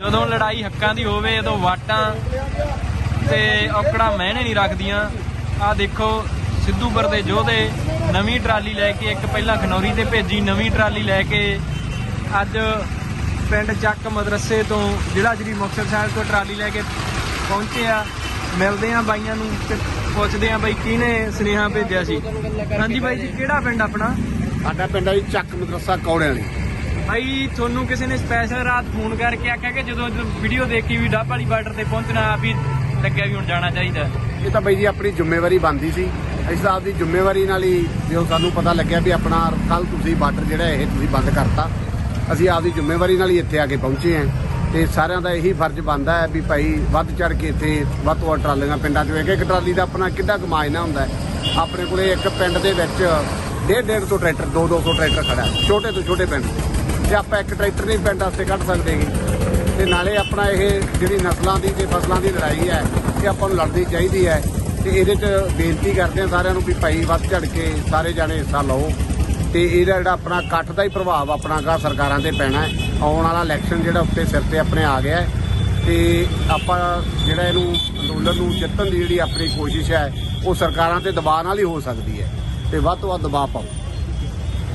ਜਦੋਂ ਲੜਾਈ ਹੱਕਾਂ ਦੀ ਹੋਵੇ ਉਦੋਂ ਵਾਟਾਂ ਤੇ ਔਕੜਾਂ ਮਹਿਣੇ ਨਹੀਂ ਰੱਖਦੀਆਂ ਆ ਦੇਖੋ ਸਿੱਧੂਪੁਰ ਦੇ ਯੋਧੇ ਨਵੀਂ ਟਰਾਲੀ ਲੈ ਕੇ ਇੱਕ ਪਹਿਲਾਂ ਖਨੌਰੀ ਤੇ ਭੇਜੀ, ਨਵੀਂ ਟਰਾਲੀ ਲੈ ਕੇ ਅੱਜ ਪਿੰਡ ਚੱਕ ਮਦਰਸੇ ਤੋਂ ਜ਼ਿਲ੍ਹਾ ਸ਼੍ਰੀ ਮੁਕਤਸਰ ਸਾਹਿਬ ਤੋਂ ਟਰਾਲੀ ਲੈ ਕੇ ਪਹੁੰਚੇ ਆ। ਮਿਲਦੇ ਆ ਬਾਈਆਂ ਨੂੰ ਤੇ ਪੁੱਛਦੇ ਆ ਬਾਈ ਕਿਹਨੇ ਸੁਨੇਹਾ ਭੇਜਿਆ ਸੀ। ਹਾਂਜੀ ਬਾਈ ਜੀ, ਕਿਹੜਾ ਪਿੰਡ ਆਪਣਾ? ਸਾਡਾ ਪਿੰਡ ਆ ਜੀ ਚੱਕ ਮਦਰਸਾ ਕੌੜਿਆਂ ਵਾਲੀ। ਭਾਈ ਤੁਹਾਨੂੰ ਕਿਸੇ ਨੇ ਸਪੈਸ਼ਲ ਰਾਤ ਫੋਨ ਕਰਕੇ ਆਖਿਆ ਕਿ ਜਦੋਂ ਵੀਡੀਓ ਦੇਖੀ ਵੀ ਡੱਬ ਵਾਲੀ ਬਾਰਡਰ ਤੇ ਪਹੁੰਚਣਾ ਆਪ ਲੱਗਿਆ ਵੀ ਹੁਣ ਜਾਣਾ ਚਾਹੀਦਾ। ਇਹ ਤਾਂ ਬਈ ਜੀ ਆਪਣੀ ਜ਼ਿੰਮੇਵਾਰੀ ਬਣਦੀ ਸੀ। ਅਸੀਂ ਤਾਂ ਆਪਦੀ ਜ਼ਿੰਮੇਵਾਰੀ ਨਾਲ ਹੀ ਜਦੋਂ ਸਾਨੂੰ ਪਤਾ ਲੱਗਿਆ ਵੀ ਆਪਣਾ ਕੱਲ ਤੁਸੀਂ ਬਾਰਡਰ ਜਿਹੜਾ ਇਹ ਤੁਸੀਂ ਬੰਦ ਕਰਤਾ। ਅਸੀਂ ਆਪਦੀ ਜ਼ਿੰਮੇਵਾਰੀ ਨਾਲ ਹੀ ਇੱਥੇ ਆ ਕੇ ਪਹੁੰਚੇ ਹਾਂ। ਤੇ ਸਾਰਿਆਂ ਦਾ ਇਹੀ ਫਰਜ਼ ਬਣਦਾ ਹੈ ਵੀ ਭਾਈ ਵੱਧ ਚੜ ਕੇ ਇੱਥੇ ਵੱਧ ਤੋਂ ਵੱਧ ਟਰਾਲੀਆਂ ਪਿੰਡਾਂ 'ਚ ਵੇਖ ਇੱਕ ਟਰਾਲੀ ਦਾ ਆਪਣਾ ਕਿੰਨਾ ਕਮਾਇਨਾ ਹੁੰਦਾ ਆਪਣੇ ਕੋਲੇ ਇੱਕ ਪਿੰਡ ਦੇ ਵਿੱਚ ਡੇਢ ਡੇਢ ਤੋਂ ਟਰੈਕਟਰ 2 200 ਟਰੈਕਟਰ ਖੜਾ ਛੋਟੇ ਤੋਂ ਛੋਟੇ ਪਿੰਡ। ਜੇ ਆਪਾਂ ਇੱਕ ਟਰੈਕਟਰ ਨਹੀਂ ਪਿੰਡ ਵਾਸਤੇ ਕੱਢ ਸਕਦੇਗੇ ਤੇ ਨਾਲੇ ਆਪਣਾ ਇਹ ਜਿਹੜੀ ਨਸਲਾਂ ਦੀ ਤੇ ਫਸਲਾਂ ਦੀ ਲੜਾਈ ਹੈ, ਇਹ ਆਪਾਂ ਨੂੰ ਲੜਨੀ ਚਾਹੀਦੀ ਹੈ। ਤੇ ਇਹਦੇ 'ਚ ਬੇਨਤੀ ਕਰਦੇ ਹਾਂ ਸਾਰਿਆਂ ਨੂੰ ਵੀ ਭਾਈ ਵੱਧ ਝੜ ਕੇ ਸਾਰੇ ਜਾਣੇ ਹਿੱਸਾ ਲਓ। ਤੇ ਇਹਦਾ ਜਿਹੜਾ ਆਪਣਾ ਇਕੱਠ ਦਾ ਹੀ ਪ੍ਰਭਾਵ ਆਪਣਾ ਗਾ ਸਰਕਾਰਾਂ ਤੇ ਪੈਣਾ ਹੈ। ਆਉਣ ਵਾਲਾ ਇਲੈਕਸ਼ਨ ਜਿਹੜਾ ਉੱਤੇ ਸਿਰ ਤੇ ਆਪਣੇ ਆ ਗਿਆ ਹੈ। ਤੇ ਆਪਾਂ ਜਿਹੜਾ ਇਹਨੂੰ ਅੰਦੋਲਨ ਨੂੰ ਜਿੱਤਣ ਦੀ ਜਿਹੜੀ ਆਪਣੀ ਕੋਸ਼ਿਸ਼ ਹੈ, ਉਹ ਸਰਕਾਰਾਂ ਤੇ ਦਬਾਅ ਨਾਲ ਹੀ ਹੋ ਸਕਦੀ ਹੈ। ਤੇ ਵੱਧ ਤੋਂ ਵੱਧ ਦਬਾਅ ਪਾਓ।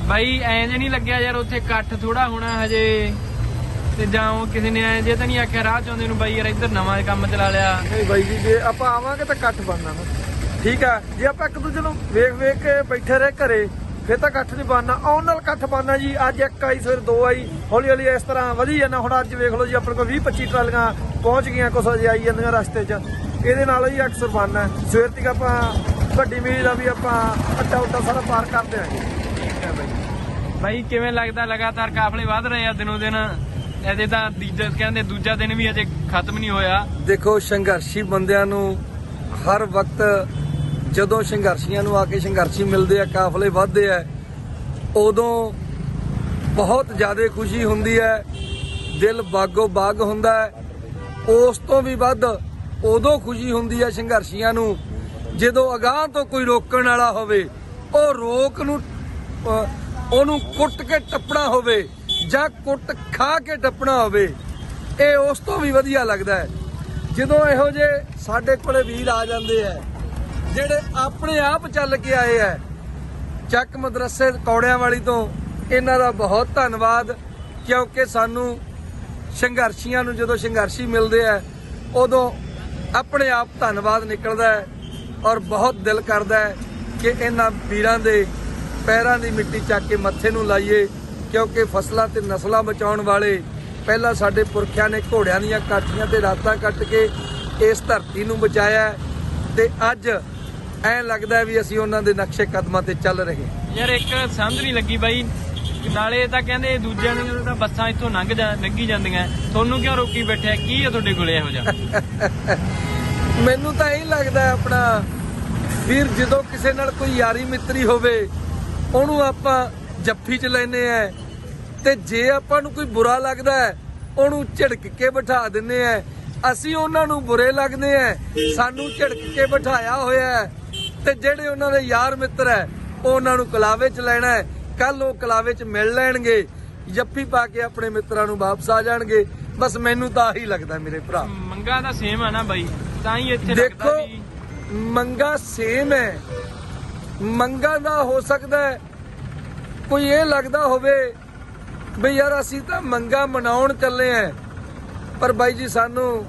ਬਾਈ, ਐਂ ਜੇ ਨਹੀਂ ਲੱਗਿਆ ਯਾਰ ਉੱਥੇ ਇਕੱਠ ਥੋੜਾ ਹੋਣਾ ਹਜੇ। ਤੇ ਜਾਂ ਉਹ ਕਿਸੇ ਨੇ ਐਂ ਜੇ ਤਾਂ ਨਹੀਂ ਆਖਿਆ, ਰਾਹ ਚਾਉਂਦੇ ਨੂੰ ਬਾਈ ਯਾਰ ਇੱਧਰ ਨਵਾਂ ਕੰਮ ਚਲਾ ਲਿਆ। ਨਹੀਂ ਬਾਈ ਜੀ, ਜੇ ਆਪਾਂ ਆਵਾਂਗੇ ਤਾਂ ਇਕੱਠ ਬਣਨਾ ਨਾ। ਠੀਕ ਆ, ਜੇ ਆਪਾਂ ਇੱਕ ਦੂਜੇ ਨੂੰ ਵੇਖ ਵੇਖ ਕੇ ਬੈਠੇ ਰਹੇ ਘਰੇ, ਫਿਰ ਤਾਂ ਇਕੱਠ ਨਹੀਂ ਬਣਨਾ। ਆਉਣ ਨਾਲ ਇਕੱਠ ਬਣਨਾ ਜੀ, ਅੱਜ ਇੱਕ ਆਈ, ਸਵੇਰ ਦੋ ਆਈ, ਹੌਲੀ ਹੌਲੀ ਇਸ ਤਰ੍ਹਾਂ ਵਧੀ ਜਾਂਦਾ। ਹੁਣ ਅੱਜ ਵੇਖ ਲਓ ਜੀ, ਆਪਣੇ ਕੋਲ 20 25 ਟਰਾਲੀਆਂ ਪਹੁੰਚ ਗਈਆਂ, ਕੁਛ ਅਜੇ ਆਈ ਜਾਂਦੀਆਂ ਰਸਤੇ 'ਚ। ਇਹਦੇ ਨਾਲ ਹੀ ਅਕਸਰ ਬਣਨਾ। ਸਵੇਰ ਤੱਕ ਆਪਾਂ, ਵੱਡੀ ਮੀਲ ਦਾ ਵੀ ਆਪਾਂ ਅੱਡਾ ਉੱਡਾ ਸਾਰਾ ਪਾਰ ਕਰਦੇ ਦਿਆਂਗੇ ਬਾਈ, ਕਿਵੇਂ ਲੱਗਦਾ ਲਗਾਤਾਰ ਕਾਫਲੇ ਵਧ ਰਹੇ ਆ ਦਿਨੋਂ ਦਿਨ? ਇਹਦੇ ਤਾਂ ਦੂਜਾ ਕਹਿੰਦੇ ਦੂਜਾ ਦਿਨ ਵੀ ਅਜੇ ਖਤਮ ਨਹੀਂ ਹੋਇਆ। ਦੇਖੋ, ਸੰਘਰਸ਼ੀ ਬੰਦਿਆਂ ਨੂੰ ਹਰ ਵਕਤ ਜਦੋਂ ਸੰਘਰਸ਼ੀਆਂ ਨੂੰ ਆ ਕੇ ਸੰਘਰਸ਼ੀ ਮਿਲਦੇ ਆ, ਕਾਫਲੇ ਵੱਧਦੇ ਆ, ਉਦੋਂ ਬਹੁਤ ਜ਼ਿਆਦਾ ਖੁਸ਼ੀ ਹੁੰਦੀ ਹੈ, ਦਿਲ ਬਾਗੋ ਬਾਗ ਹੁੰਦਾ ਹੈ। ਉਸ ਤੋਂ ਵੀ ਵੱਧ ਉਦੋਂ ਖੁਸ਼ੀ ਹੁੰਦੀ ਹੈ ਸੰਘਰਸ਼ੀਆਂ ਨੂੰ, ਜਦੋਂ ਅਗਾਹ ਤੋਂ ਕੋਈ ਰੋਕਣ ਵਾਲਾ ਹੋਵੇ, ਉਹ ਰੋਕ ਨੂੰ ਉਹਨੂੰ ਕੁੱਟ ਕੇ ਟੱਪਣਾ ਹੋਵੇ ਜਾਂ ਕੁੱਟ ਖਾ ਕੇ ਟੱਪਣਾ ਹੋਵੇ, ਇਹ ਉਸ ਤੋਂ ਵੀ ਵਧੀਆ ਲੱਗਦਾ ਹੈ। ਜਦੋਂ ਇਹੋ ਜੇ ਸਾਡੇ ਕੋਲੇ ਵੀਰ ਆ ਜਾਂਦੇ ਆ ਜਿਹੜੇ ਆਪਣੇ ਆਪ ਚੱਲ ਕੇ ਆਏ ਆ ਚੱਕ ਮਦਰਸੇ ਕੌੜਿਆਂ ਵਾਲੀ ਤੋਂ ਇਹਨਾਂ ਦਾ ਬਹੁਤ ਧੰਨਵਾਦ, ਕਿਉਂਕਿ ਸਾਨੂੰ ਸੰਘਰਸ਼ੀਆਂ ਨੂੰ ਜਦੋਂ ਸੰਘਰਸ਼ੀ ਮਿਲਦੇ ਆ ਉਦੋਂ ਆਪਣੇ ਆਪ ਧੰਨਵਾਦ ਨਿਕਲਦਾ ਹੈ ਔਰ ਬਹੁਤ ਦਿਲ ਕਰਦਾ ਹੈ ਕਿ ਇਹਨਾਂ ਵੀਰਾਂ ਦੇ ਪੈਰਾਂ ਦੀ ਮਿੱਟੀ ਚੱਕ ਕੇ ਮੱਥੇ ਨੂੰ ਲਾਈਏ ਕਿਉਂਕਿ ਫਸਲਾਂ ਤੇ ਨਸਲਾਂ ਬਚਾਉਣ ਵਾਲੇ ਪਹਿਲਾਂ ਸਾਡੇ ਪੁਰਖਿਆਂ ਨੇ ਘੋੜਿਆਂ ਦੀਆਂ ਕਾਠੀਆਂ ਤੇ ਰਾਤਾਂ ਕੱਟ ਕੇ ਇਸ ਧਰਤੀ ਨੂੰ ਬਚਾਇਆ ਹੈ ਤੇ ਅੱਜ ਐਂ ਲੱਗਦਾ ਹੈ ਵੀ ਅਸੀਂ ਉਹਨਾਂ ਦੇ ਨਕਸ਼ੇ ਕਦਮਾਂ ਤੇ ਚੱਲ ਰਹੇ ਹਾਂ। ਯਾਰ ਇੱਕ ਸਮਝ ਨਹੀਂ ਲੱਗੀ ਬਾਈ। ਨਾਲੇ ਤਾਂ ਕਹਿੰਦੇ ਦੂਜਿਆਂ ਦੀਆਂ ਤਾਂ ਬੱਸਾਂ ਇੱਥੋਂ ਲੰਘ ਜਾ ਲੰਘੀ ਜਾਂਦੀਆਂ। ਤੁਹਾਨੂੰ ਕਿਉਂ ਰੋਕੀ ਬੈਠਿਆ ਕੀ ਆ ਤੁਹਾਡੇ ਕੋਲੇ ਇਹੋ ਜਿਹਾ? ਮੈਨੂੰ ਤਾਂ ਇਹ ਲੱਗਦਾ ਹੈ ਆਪਣਾ ਵੀਰ ਜਦੋਂ ਕਿਸੇ ਨਾਲ ਕੋਈ ਯਾਰੀ ਮਿੱਤਰੀ ਹੋਵੇ ਉਹਨੂੰ ਆਪਾਂ ਜੱਫੀ ਚ ਲੈਨੇ ਆ। ਤੇ ਜੇ ਆਪਾਂ ਨੂੰ ਕੋਈ ਬੁਰਾ ਲੱਗਦਾ ਹੈ ਉਹਨੂੰ ਝਿੜਕ ਕੇ ਬਿਠਾ ਦਿੰਨੇ ਆ। ਅਸੀਂ ਉਹਨਾਂ ਨੂੰ ਬੁਰੇ ਲੱਗਦੇ ਆ। ਸਾਨੂੰ ਝਿੜਕ ਕੇ ਬਿਠਾਇਆ ਹੋਇਆ ਤੇ ਜਿਹੜੇ ਉਹਨਾਂ ਦੇ ਯਾਰ ਮਿੱਤਰ ਹੈ ਉਹ ਉਹਨਾਂ ਨੂੰ ਕਲਾਵੇ ਚ ਲੈਣਾ ਕੱਲ ਉਹ ਕਲਾਵੇ ਚ ਮਿਲ ਲੈਣਗੇ। ਜੱਫੀ ਪਾ ਕੇ ਆਪਣੇ ਮਿੱਤਰਾਂ ਨੂੰ ਵਾਪਸ ਆ ਜਾਣਗੇ। ਬਸ ਮੈਨੂੰ ਤਾਂ ਆਹੀ ਲੱਗਦਾ ਮੇਰੇ ਭਰਾ। ਮੰਗਾ ਤਾਂ ਸੇਮ ਆ ਨਾ ਬਾਈ। ਤਾਂ ਹੀ ਇੱਥੇ ਦੇਖੋ ਲੱਗਦਾ ਵੀ ਮੰਗਾ ਸੇਮ ਹੈ। ਮੰਗਾਂ ਦਾ ਹੋ ਸਕਦਾ ਕੋਈ ਇਹ ਲੱਗਦਾ ਹੋਵੇ ਵੀ ਯਾਰ ਅਸੀਂ ਤਾਂ ਮੰਗਾ ਮਨਾਉਣ ਚੱਲੇ ਆਂ ਪਰ ਬਾਈ ਜੀ ਸਾਨੂੰ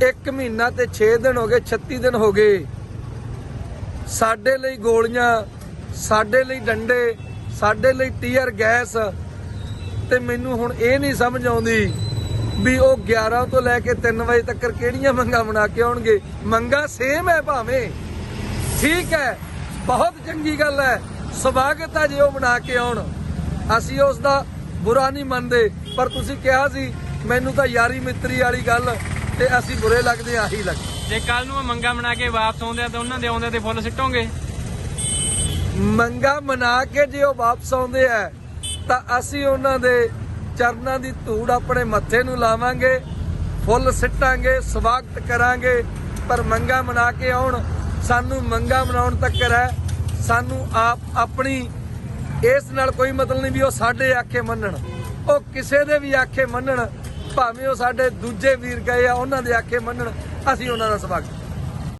1 ਮਹੀਨਾ ਤੇ 6 ਦਿਨ ਹੋ ਗਏ 36 ਦਿਨ ਹੋ ਗਏ। ਸਾਡੇ ਲਈ ਗੋਲੀਆਂ, ਸਾਡੇ ਲਈ ਡੰਡੇ, ਸਾਡੇ ਲਈ ਟੀਅਰ ਗੈਸ ਤੇ ਮੈਨੂੰ ਹੁਣ ਇਹ ਨਹੀਂ ਸਮਝ ਆਉਂਦੀ ਵੀ ਉਹ 11 ਤੋਂ ਲੈ ਕੇ 3 ਵਜੇ ਤੱਕ ਕਿਹੜੀਆਂ ਮੰਗਾਂ ਬਣਾ ਕੇ ਆਉਣਗੇ। ਮੰਗਾ ਸੇਮ ਹੈ ਭਾਵੇਂ। ਠੀਕ ਹੈ ਬਹੁਤ ਚੰਗੀ ਗੱਲ ਹੈ। ਸਵਾਗਤ ਹੈ ਜੇ ਉਹ ਬਣਾ ਕੇ ਆਉਣ। ਅਸੀਂ ਉਸ ਦਾ ਬੁਰਾ ਨਹੀਂ ਮੰਨਦੇ ਪਰ ਤੁਸੀਂ ਕਿਹਾ ਸੀ ਮੈਨੂੰ ਤਾਂ ਯਾਰੀ ਮਿੱਤਰੀ ਵਾਲੀ ਗੱਲ ਤੇ ਅਸੀਂ ਬੁਰੇ ਲੱਗਦੇ ਹਾਂ, ਆਹੀ ਲੱਗਦਾ। ਜੇ ਕੱਲ ਨੂੰ ਮੰਗਾ ਬਣਾ ਕੇ ਵਾਪਸ ਆਉਂਦੇ ਆ ਤਾਂ ਉਹਨਾਂ ਦੇ ਆਉਂਦੇ ਤੇ ਫੁੱਲ ਸਿੱਟੋਗੇ। ਮੰਗਾ ਮਨਾ ਕੇ ਜੇ ਉਹ ਵਾਪਸ ਆਉਂਦੇ ਆ ਤਾਂ ਅਸੀਂ ਉਹਨਾਂ ਦੇ ਚਰਨਾਂ ਦੀ ਧੂੜ ਆਪਣੇ ਮੱਥੇ ਨੂੰ ਲਾਵਾਂਗੇ ਫੁੱਲ ਸਿੱਟਾਂਗੇ ਸਵਾਗਤ ਕਰਾਂਗੇ ਪਰ ਮੰਗਾ ਮਨਾ ਕੇ ਆਉਣ ਸਾਨੂੰ ਮੰਗਾ ਮਨਾਉਣ ਤੱਕ ਹੈ। ਸਾਨੂੰ ਆਪ ਆਪਣੀ ਇਸ ਨਾਲ ਕੋਈ ਮਤਲਬ ਨਹੀਂ ਵੀ ਉਹ ਸਾਡੇ ਆਖੇ ਮੰਨਣ। ਉਹ ਕਿਸੇ ਦੇ ਵੀ ਆਖੇ ਮੰਨਣ, ਭਾਵੇਂ ਉਹ ਸਾਡੇ ਦੂਜੇ ਵੀਰ ਗਏ ਆ, ਉਹਨਾਂ ਦੇ ਆਖੇ ਮੰਨਣ, ਅਸੀਂ ਉਹਨਾਂ ਦਾ ਸਵਾਗਤ